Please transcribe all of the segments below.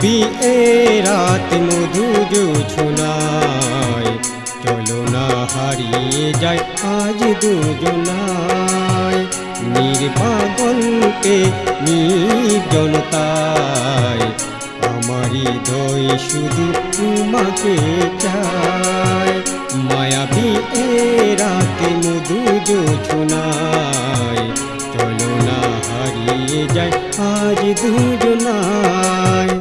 বিয়ে রাত মধু জোছনায় চলো না হারিয়ে যায় আজ দুজনায়। নির্বাগনকে নির্জনতায় আমারই দই শুধু তোমাকে চায়। মায়া এ রাতে মধু জোছনায় চলো না হারিয়ে যায় আজ দুজনায়।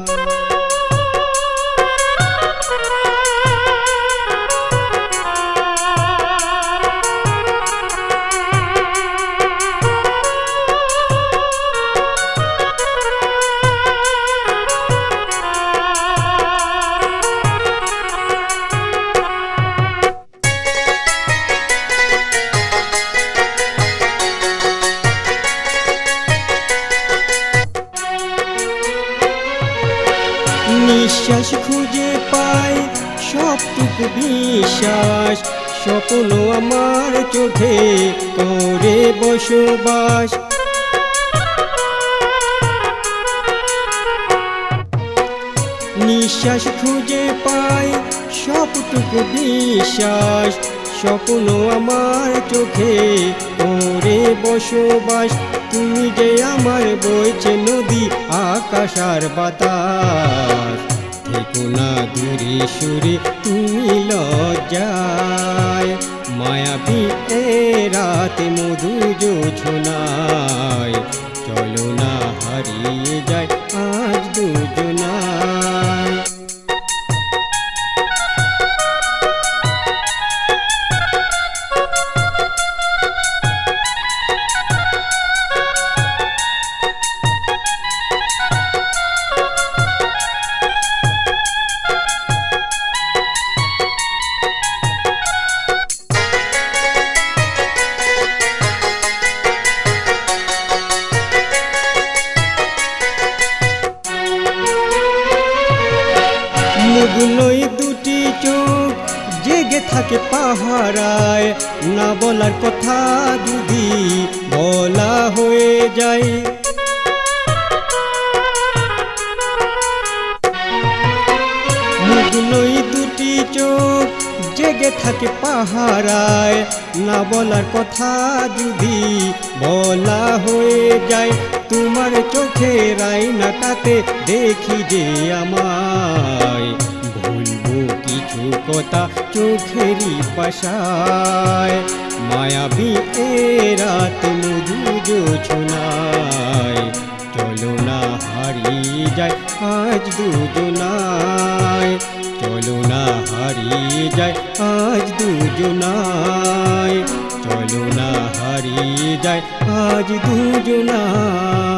নিঃশ্বাস খুঁজে পাই, সবটুকু বিশ্বাস স্বপ্ন আমার চোখে করে বসবাস। নিঃশ্বাস খুঁজে পাই, সবটুকু বিশ্বাস স্বপ্ন আমার চোখে করে বসবাস। তুমি যে আমার বইছে নদী বাতাস। থেকো দূরে সুরে, তুমি লজ্জায়। মায়াবী এ রাতে মধু জোছনায় চলো না হারিয়ে যায় আজ দুজনায়। মুগুলোই দুটি চোখ, জেগে থাকে পাহারায়। না বলার কথা যদি বলা হয়ে যায়। মুগুলোই দুটি চোখ, জেগে থাকে পাহারায়। না বলার কথা যদি বলা হয়ে যায়, তোমার চোখের আয়নাটাতে দেখি যে আমায়। কথা চোখেরই পাশায়। মায়াবী এ রাত মধু জোছনায়। চলো না হারিয়ে যায় আজ দুজনায়। চলো না হারিয়ে যায় আজ দুজনায়। চলো না হারিয়ে যায় আজ দুজনায়।